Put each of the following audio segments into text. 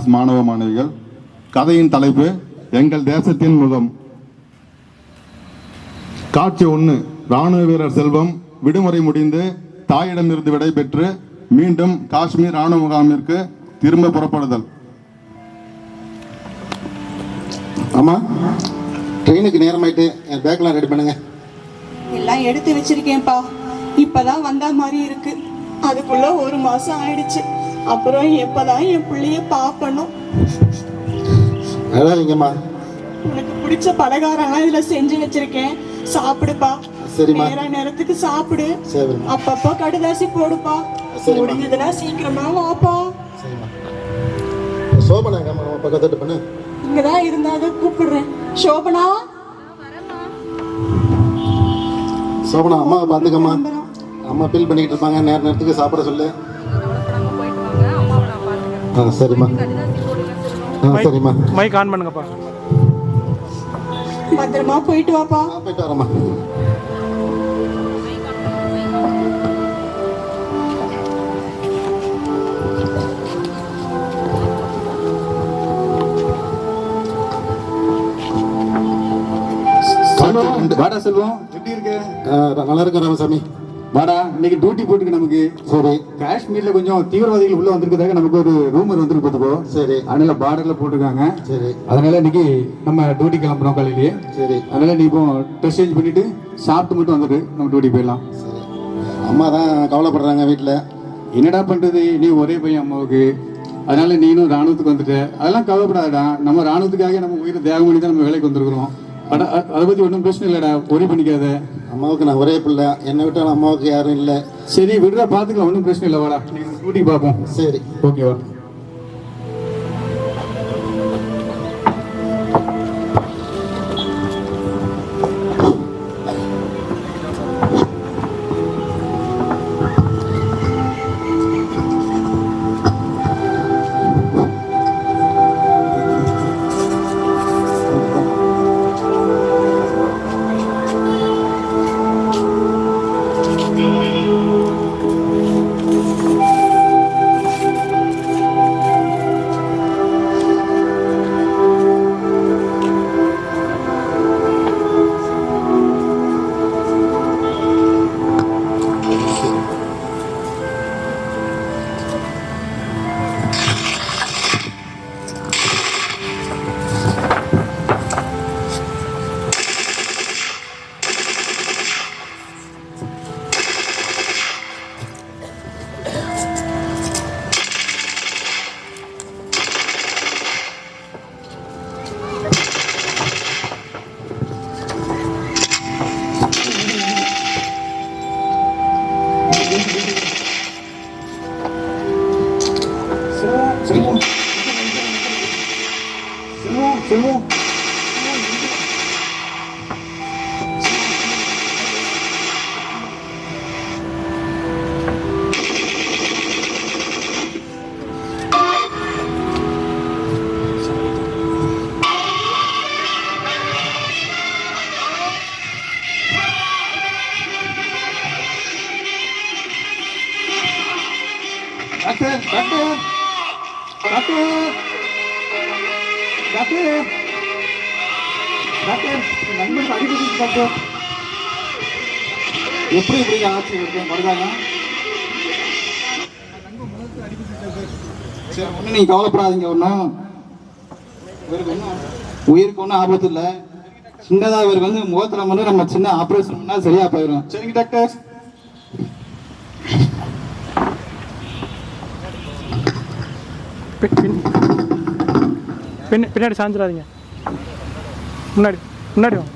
Class மாணவ மாணவிகள் கதையின் தலைப்பு எங்கள் தேசத்தின் முகம் காட்சி ஒன்று ராணுவ வீரர் செல்வம் விடுமுறை முடிந்து தாயிடமிருந்து விடை பெற்று மீண்டும் காஷ்மீர் ராணுவ முகாமிற்கு திரும்ப புறப்படுதல். ஆமா? ட்ரெயினுக்கு நேரமாயிட்டு என் பேக்கெலாம் ரெடி பண்ணுங்க. எல்லாம் எடுத்து வச்சிருக்கேன்ப்பா. இப்பதான் வந்த மாதிரி இருக்கு. அதுக்குள்ள ஒரு மாசம் ஆயிடுச்சு. அப்புறம் எப்பதான் என் பிள்ளைய பாப்பணும் அழாதீங்கம்மா உனக்கு பிடிச்ச பலகாரம்லாம் இதுல செஞ்சு வச்சிருக்கேன். சாப்பிடுப்பா. சரிம்மா. நேர நேரத்துக்கு சாப்பிடு. அப்பப்போ கடுதாசி போடுப்பா. முடிஞ்சதுன்னா சீக்கிரமா வாப்பா. அம்மா பக்கத்து பண்ணு. இங்கதான் இருந்தாத கூப்பிடுறேன். சோபனா? சோபனா அம்மா பார்த்துக்கம்மா. கிளம்புறோம். அம்மா ஃபீல் பண்ணிக்கிட்டு இருப்பாங்க. நேர நேரத்துக்கு சாப்பிட சொல்லு. ஆ சரிம்மா. ஆ சரிம்மா. மைக் ஆன் பண்ணுங்கப்பா. பத்திரமா போயிட்டு வாப்பா. போயிட்டு வரேம்மா. வாடா செல்வம். எப்படி இருக்க? நல்லா இருக்கேன் ராமசாமி இன்னைக்கு டியூட்டி போட்டுக்கு நமக்கு. சரி. காஷ்மீர்ல கொஞ்சம் தீவிரவாதிகள் உள்ள வந்திருக்கதாக நமக்கு ஒரு ரூமர் வந்திருக்கு பார்த்துக்கோ. சரி. அதனால பார்டர்ல போட்டிருக்காங்க. சரி. அதனால இன்னைக்கு நம்ம டியூட்டி கிளம்புறோம் காலையிலேயே. சரி. அதனால நீ இப்போ ட்ரெஸ் சேஞ்ச் பண்ணிட்டு சாப்பிட்டு மட்டும் வந்துட்டு நம்ம டியூட்டி போயிடலாம். சரி. அம்மா தான் கவலைப்படுறாங்க வீட்டில் என்னடா பண்றது? நீ ஒரே பையன் அம்மாவுக்கு. அதனால நீனும் ராணுவத்துக்கு வந்துட்ட. அதெல்லாம் கவலைப்படாதடா. நம்ம ராணுவத்துக்காக நம்ம உயிரை தியாகம் பண்ணி தான் நம்ம வேலைக்கு வந்திருக்கிறோம். அதை பத்தி ஒன்றும் பிரச்சனை இல்லைடா. ஒரே பண்ணிக்காத. அம்மாவுக்கு நான் ஒரே பிள்ளை. என்னை விட்டாலும் அம்மாவுக்கு யாரும் இல்லை. சரி விடுறா பாத்துக்கலாம். ஒன்றும் பிரச்சனை இல்லை. வாடா. நீ டியூட்டி பார்ப்போம். சரி. ஓகேவா செல்வம் டாக்டர் டாக்டர் என் நண்பனுக்கு அடிபட்டு டாக்டர் எப்படி இப்படி ஆச்சு? இருக்கேன் படுதாங்க சரி ஒன்றும் நீங்கள் கவலைப்படாதீங்க ஒன்றும் இவருக்கு ஒன்றும் உயிருக்கு ஒன்றும் ஆபத்து இல்லை. சின்னதாக இவருக்கு வந்து முகத்தில் வந்து நம்ம சின்ன ஆப்ரேஷன் பண்ணால் சரியாக போயிடும். சரிங்க டாக்டர் பின் பின் பின்ன பின்னாடி சாஞ்சிடாதீங்க. முன்னாடி முன்னாடி வாங்க.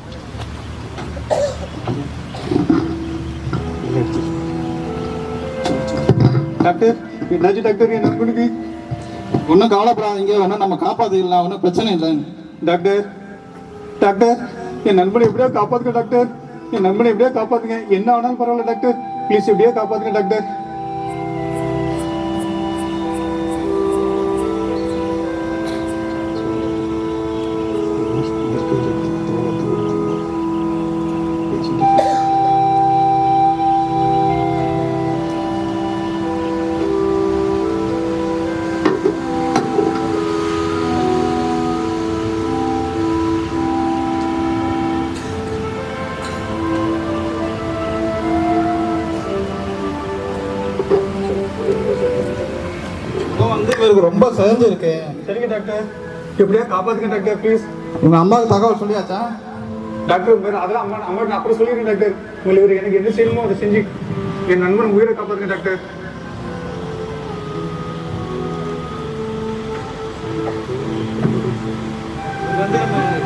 டாக்டர் என்னாச்சு டாக்டர் என் நண்பனுக்கு ஒன்றும் கவலைப்படாதீங்க ஒன்றும் நம்ம காப்பாற்றிக்கலாம் ஒன்றும் பிரச்சனை இல்லை. டாக்டர் டாக்டர் என் நண்பனை எப்படியோ காப்பாத்துங்க டாக்டர். என் நண்பனை எப்படியோ காப்பாத்துங்க. என்ன ஆனாலும் பரவாயில்ல டாக்டர். ப்ளீஸ் எப்படியோ காப்பாத்துங்க டாக்டர். செஞ்சு இருக்கு சரிங்க டாக்டர். எப்படியா காப்பாத்துங்க டாக்டர் ப்ளீஸ் உங்க அம்மாவுக்கு தகவல் சொல்லியாச்சா? டாக்டர் அதெல்லாம் அம்மா அம்மா நான் அப்புறம் சொல்லிடுறேன் டாக்டர். உங்களுக்கு இவர் எனக்கு என்ன செய்யணுமோ அதை செஞ்சு என் நண்பன் உயிரை காப்பாத்துங்க டாக்டர்.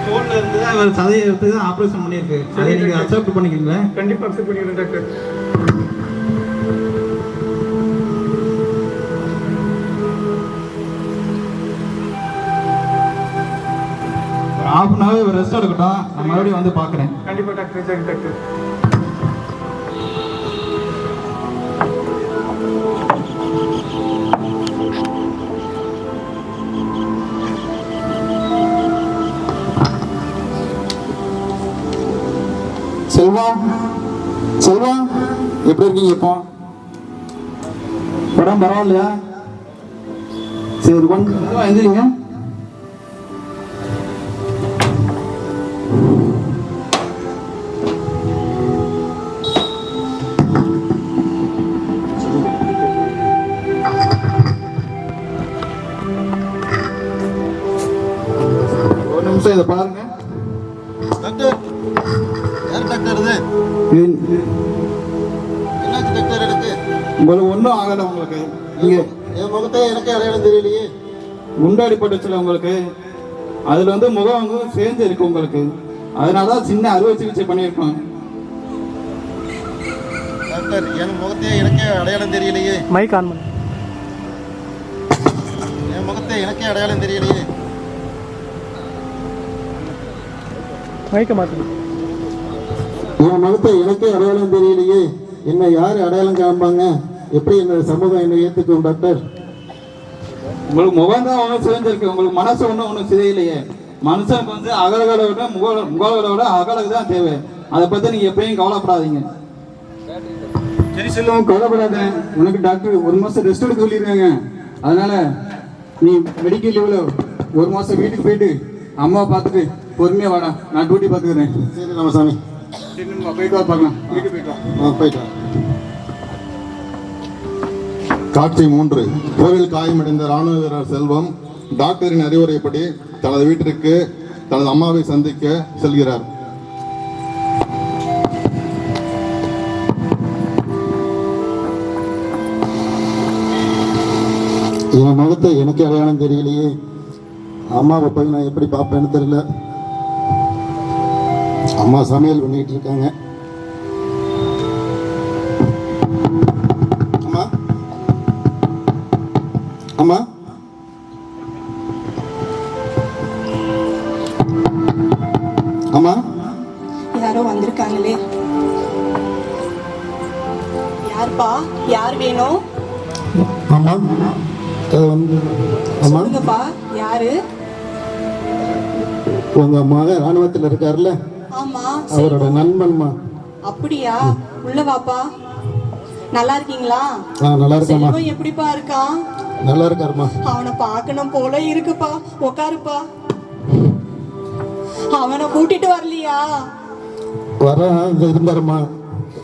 தோல்ல இருந்து தான் இவர் சதையை எடுத்து தான் ஆப்ரேஷன் பண்ணியிருக்கு. அதை நீங்க அக்செப்ட் பண்ணிக்கிறீங்களா? கண்டிப்பா அக்செப்ட் பண்ணிக்கிறேன் டாக்டர். ஒரு ஹாஃப் அன் இவர் ரெஸ்ட் எடுக்கட்டும் நான் மறுபடியும் வந்து பார்க்குறேன். கண்டிப்பா டாக்டர். சரி டாக்டர். செல்வா செல்வா எப்படி இருக்கீங்க இப்போ? உடம்பு பரவாயில்லையா? சரி கொஞ்சம் எந்திரிங்க குண்டாடி பட்டுச்சுல உங்களுக்கு. அதுல வந்து முகம் சேர்ந்து இருக்கு உங்களுக்கு. அதனால தான் சின்ன அறுவை சிகிச்சை பண்ணியிருக்கோம். டாக்டர் என் முகத்தை எனக்கே அடையாளம் தெரியலையே. மைக் ஆன் பண்ணு. என் முகத்தை எனக்கே அடையாளம் தெரியலையே. மைக்கை மாற்றுங்க என் முகத்தை எனக்கே அடையாளம் தெரியலையே. என்ன யார் அடையாளம் காமிப்பாங்க எப்படி இந்த சமூகம் என்னை ஏற்றுக்கும் டாக்டர்? உங்களுக்கு முகம் தான் ஒன்றும் சிதைஞ்சிருக்கு. உங்களுக்கு மனசு ஒன்றும் ஒன்றும் சிதையிலையே. மனுஷனுக்கு வந்து அகலகளை விட முக முகலகளை விட அகலுக்கு தான் தேவை. அதை பற்றி நீங்கள் எப்பயும் கவலைப்படாதீங்க. சரி செல்வம் கவலைப்படாத. உனக்கு டாக்டர் ஒரு மாசம் ரெஸ்ட் எடுக்க சொல்லியிருக்காங்க. அதனால நீ மெடிக்கல் லீவ்ல ஒரு மாசம் வீட்டுக்கு போயிட்டு அம்மாவை பார்த்துட்டு பொறுமையா வாடா. நான் டியூட்டி பார்த்துக்கிறேன். சரி நம்ம போயிட்டு வா பார்க்கலாம். வீட்டுக்கு போயிட்டு வா. போயிட்டு வா. காட்சி மூன்று. போரில் காயமடைந்த ராணுவ வீரர் செல்வம் டாக்டரின் அறிவுரைப்படி தனது வீட்டிற்கு தனது அம்மாவை சந்திக்க செல்கிறார். என் முகத்தை எனக்கு அடையாளம் தெரியலையே. அம்மாவை போய் நான் எப்படி பார்ப்பேன்னு தெரியல. அம்மா சமையல் பண்ணிட்டு இருக்காங்க. அம்மா அம்மா யாரோ வந்திருக்காங்களே. யார்ப்பா? யார் வேணும் வந்து அம்மா சொல்லுங்கப்பா யாரு? உங்க மகன் ராணுவத்தில் இருக்காருல்ல. ஆமா அவரோட நண்பன்மா. அப்படியா? உள்ள வாப்பா. நல்லா இருக்கீங்களா? நல்லா செல்வம் எப்படிப்பா இருக்கான் நல்லா இருக்காருமா அவனை பார்க்கணும் போல இருக்குப்பா. உக்காருப்பா. அவனை கூட்டிட்டு வரலையா? வர இருந்தாருமா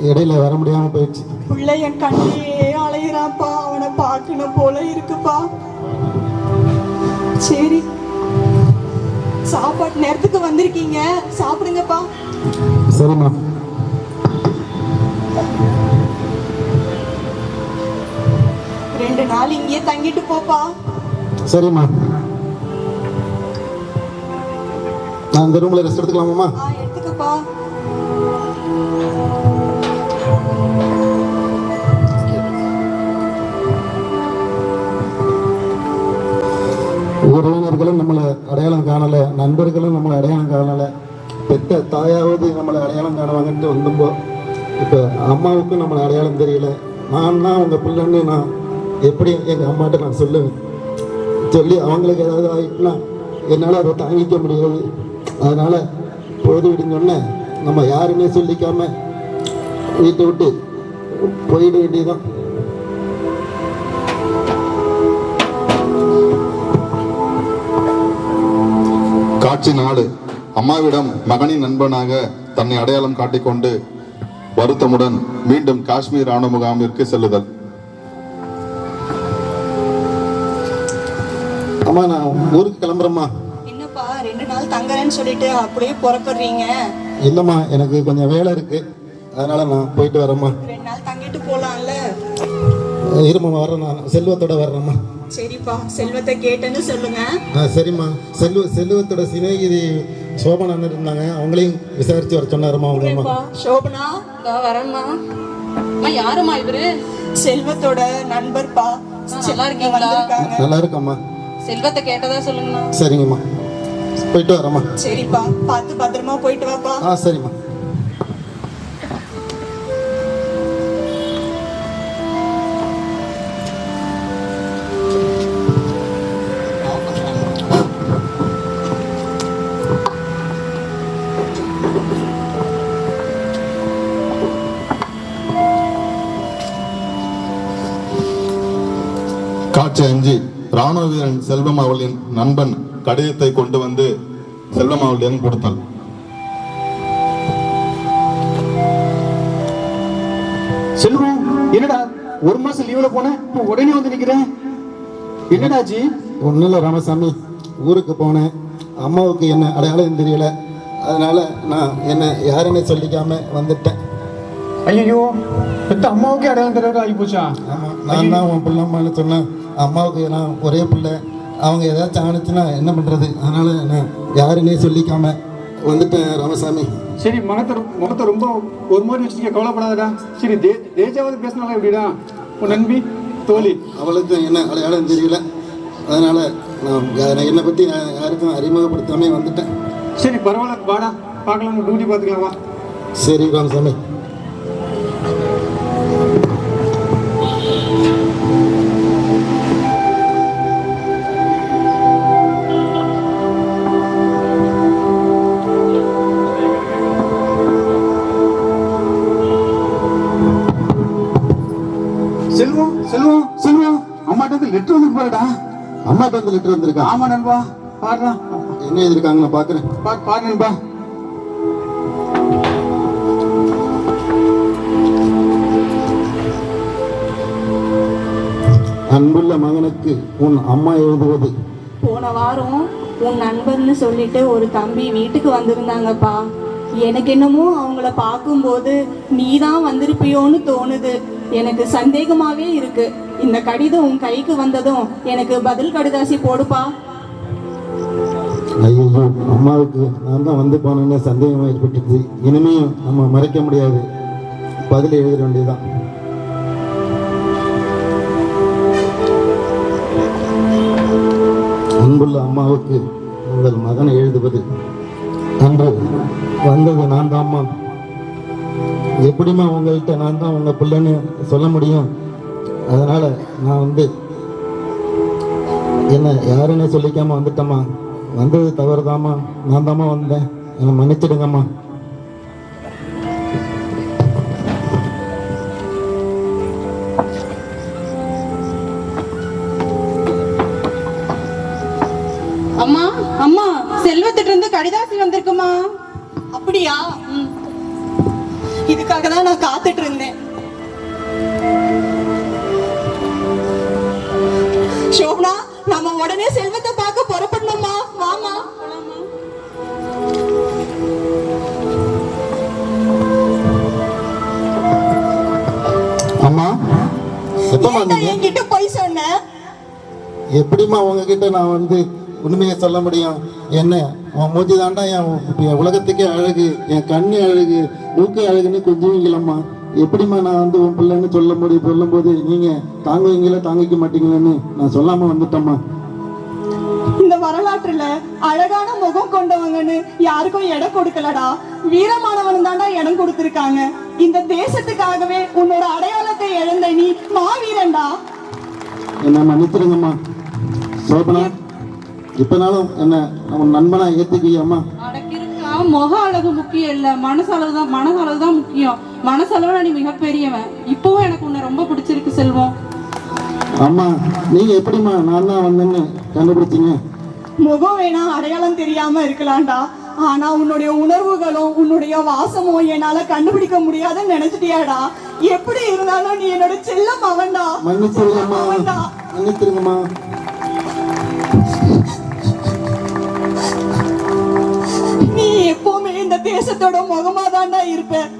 இடையில வர முடியாம போயிடுச்சு. பிள்ளை என் கண்ணிலே அலையிறான்ப்பா. அவனை பார்க்கணும் போல இருக்குப்பா. சரி. சாப்பாட்டு நேரத்துக்கு வந்திருக்கீங்க. சாப்பிடுங்கப்பா. சரிம்மா. ரெண்டு நாள் இங்கேயே தங்கிட்டு போப்பா. சரிம்மா. நான் இந்த ரூம்ல ரெஸ்ட் எடுத்துக்கலாமாம்மா? ஆ எடுத்துக்கப்பா. உறவினர்களும் நம்மளை அடையாளம் காணலை நண்பர்களும் நம்மளை அடையாளம் காணலை. பெத்த தாயாவது நம்மளை அடையாளம் காணுவாங்கன்ட்டு வந்தப்போ இப்போ அம்மாவுக்கும் நம்மளை அடையாளம் தெரியல. நான் தான் உங்கள் பிள்ளைன்னு நான் எப்படி எங்கள் அம்மாட்ட நான் சொல்லுவேன்? சொல்லி அவங்களுக்கு ஏதாவது ஆகிட்டுனா என்னால் அதை தாங்கிக்க முடியாது. அதனால் பொழுது விடுங்கன்னு நம்ம யாருமே சொல்லிக்காம வீட்டை விட்டு போயிட வேண்டியதுதான். காட்சி நாடு. அம்மாவிடம் மகனின் நண்பனாக தன்னை அடையாளம் காட்டிக்கொண்டு வருத்தமுடன் மீண்டும் காஷ்மீர் ராணுவ முகாமிற்கு செல்லுதல். அம்மா நான் ஊருக்கு கிளம்புறேம்மா. என்னப்பா ரெண்டு நாள் தங்குறேன்னு சொல்லிட்டு அப்படியே புறப்படுறீங்க? இல்லைம்மா எனக்கு கொஞ்சம் வேலை இருக்கு. அதனால நான் போயிட்டு வரேம்மா. ரெண்டு நாள் தங்கிட்டு போலாம்ல? இருமா வரேன் நான் செல்வத்தோட வர்றேம்மா. சரிப்பா செல்வத்தை கேட்டேன்னு சொல்லுங்க. ஆ சரிம்மா. செல்வ செல்வத்தோட சிநேகிதி சோபனா இருந்தாங்க. அவங்களையும் விசாரிச்சு வர சொன்னாருமா அவங்க அம்மா ஏப்பா, சோபனா இதோ வரேம்மா. அம்மா யாரும்மா இவரு? செல்வத்தோட நண்பர்ப்பா? நல்லா இருக்கீங்களா? நல்லா இருக்கம்மா. செல்வத்தை கேட்டதா சொல்லுங்கண்ணா. சரிங்கம்மா. போயிட்டு வரேம்மா. சரிப்பா. பார்த்து பத்திரமா போயிட்டு வாப்பா. ஆ சரிம்மா. ராணுவ வீரன் செல்வம் அவர்களின் நண்பன் கடிதத்தை கொண்டு வந்து செல்வம் அவர்களிடம் கொடுத்தாள். செல்வம் என்னடா? ஒரு மாசம் லீவ்ல போனேன் இப்போ உடனே வந்து நிக்கிறேன். என்னடா ஜி ஒன்றும் இல்லை ராமசாமி ஊருக்கு போனேன். அம்மாவுக்கு என்ன அடையாளம் தெரியல. அதனால நான் என்ன யாருன்னு சொல்லிக்காம வந்துட்டேன். ஐயோ பெத்த அம்மாவுக்கே அடையாளம் தெரியாத ஆகி போச்சா? நான் தான் உன் பிள்ளைம்மான்னு சொன்னேன். அம்மாவுக்கு நான் ஒரே பிள்ளை. அவங்க ஏதாச்சும் ஆணுச்சுன்னா என்ன பண்ணுறது அதனால நான் யாருன்னே சொல்லிக்காம வந்துட்டேன் ராமசாமி. சரி ரொம்ப- முகத்தை ரொம்ப ஒரு மாதிரி வச்சுக்க கவலைப்படாதடா சரி தே தேஜாவது பேசினாலும் எப்படிடா? உன் நண்பி தோழி. அவளுக்கு என்ன அடையாளம் தெரியல. அதனால நான் என்னை பற்றி நான் யாருக்கும் அறிமுகப்படுத்தாமே வந்துட்டேன். சரி பரவாயில்ல வாடா. பார்க்கலாம் டியூட்டி பார்த்துக்கலாம் வா. சரி ராமசாமி. வந்து லெட்டர் வந்து பாருடா அம்மாட்ட வந்து லெட்டர் வந்திருக்கா. ஆமா நண்பா பாருடா என்ன எழுதிருக்காங்க நான் பார்க்குறேன் பா பாரு நண்பா. அன்புள்ள மகனுக்கு உன் அம்மா எழுதுவது. போன வாரம் உன் நண்பர்னு சொல்லிட்டு ஒரு தம்பி வீட்டுக்கு வந்திருந்தாங்கப்பா. எனக்கு என்னமோ அவங்கள பார்க்கும்போது நீ தான் வந்திருப்பியோன்னு தோணுது. எனக்கு சந்தேகமாவே இருக்கு. இந்த கடிதம் உன் கைக்கு வந்ததும் எனக்கு பதில் கடிதாசி போடுப்பா. ஐயோ அம்மாவுக்கு நான் தான் வந்து போனேன்னு சந்தேகம் ஏற்பட்டுச்சு. இனிமேயும் நம்ம மறைக்க முடியாது. பதில் எழுத வேண்டியதுதான். அன்புள்ள அம்மாவுக்கு உங்கள் மகனை எழுதுவது. அன்று வந்தது நான் தான்மா எப்படிம்மா உங்கள்கிட்ட நான் தான் உங்க பிள்ளைன்னு சொல்ல முடியும்? அதனால நான் வந்து என்ன யாருன்னு சொல்லிக்காம வந்துட்டேம்மா. வந்தது தவறுதாம்மா. நான் தாம்மா வந்தேன். என்னை மன்னிச்சிடுங்கம்மா. அம்மா அம்மா செல்வத்திட்ட இருந்து கடிதாசி வந்திருக்குமா? அப்படியா. இதுக்காக தான் நான் காத்துட்டு இருந்தேன். சோபனா நம்ம உடனே செல்வத்தை பார்க்க புறப்படணுமா? வாமா. அம்மா எப்பமா என்கிட்ட போய் சொன்ன. எப்படிம்மா உங்ககிட்ட நான் வந்து உண்மையை சொல்ல முடியும்? என்ன உன் மூஞ்சி தாண்டா என் உலகத்துக்கே அழகு என் கண்ணு அழகு மூக்கு அழகுன்னு கொஞ்சுவீங்களம்மா? எப்படிம்மா நான் வந்து உன் பிள்ளைன்னு சொல்ல முடியும் சொல்லும்போது நீங்க தாங்குவீங்களா தாங்கிக்க மாட்டீங்களேன்னு நான் சொல்லாம வந்துட்டேம்மா. இந்த வரலாற்றுல அழகான முகம் கொண்டவங்கன்னு யாருக்கும் இடம் கொடுக்கலடா. வீரமானவன் தாண்டா இடம் கொடுத்திருக்காங்க. இந்த தேசத்துக்காகவே உன்னோட அடையாளத்தை இழந்த நீ மாவீரன்டா. என்ன மன்னிச்சிருங்கம்மா சோபனா இப்பனாலும் என்ன உன் நண்பனா ஏத்துக்கியம்மா. அடக்கிருக்கா முக அழகு முக்கியம் இல்ல மனசளவு தான் மனசளவு தான் முக்கியம். மனசளவுல நீ மிகப்பெரியவன். இப்பவும் எனக்கு உன்னை ரொம்ப பிடிச்சிருக்கு செல்வம். அம்மா நீங்க எப்படிமா நான் தான் வந்தேன்னு கண்டுபிடிச்சீங்க? முகம் வேணா அடையாளம் தெரியாம இருக்கலாம்டா. ஆனா உன்னுடைய உணர்வுகளும் உன்னுடைய வாசமும் என்னால கண்டுபிடிக்க முடியாதுன்னு நினைச்சிட்டியாடா. எப்படி இருந்தாலும் நீ என்னோட செல்ல மகன்டா மன்னிச்சிருங்கம்மா. மன்னிச்சிருங்கம்மா. நீ எப்பவுமே இந்த தேசத்தோட முகமா தான்டா இருப்பேன்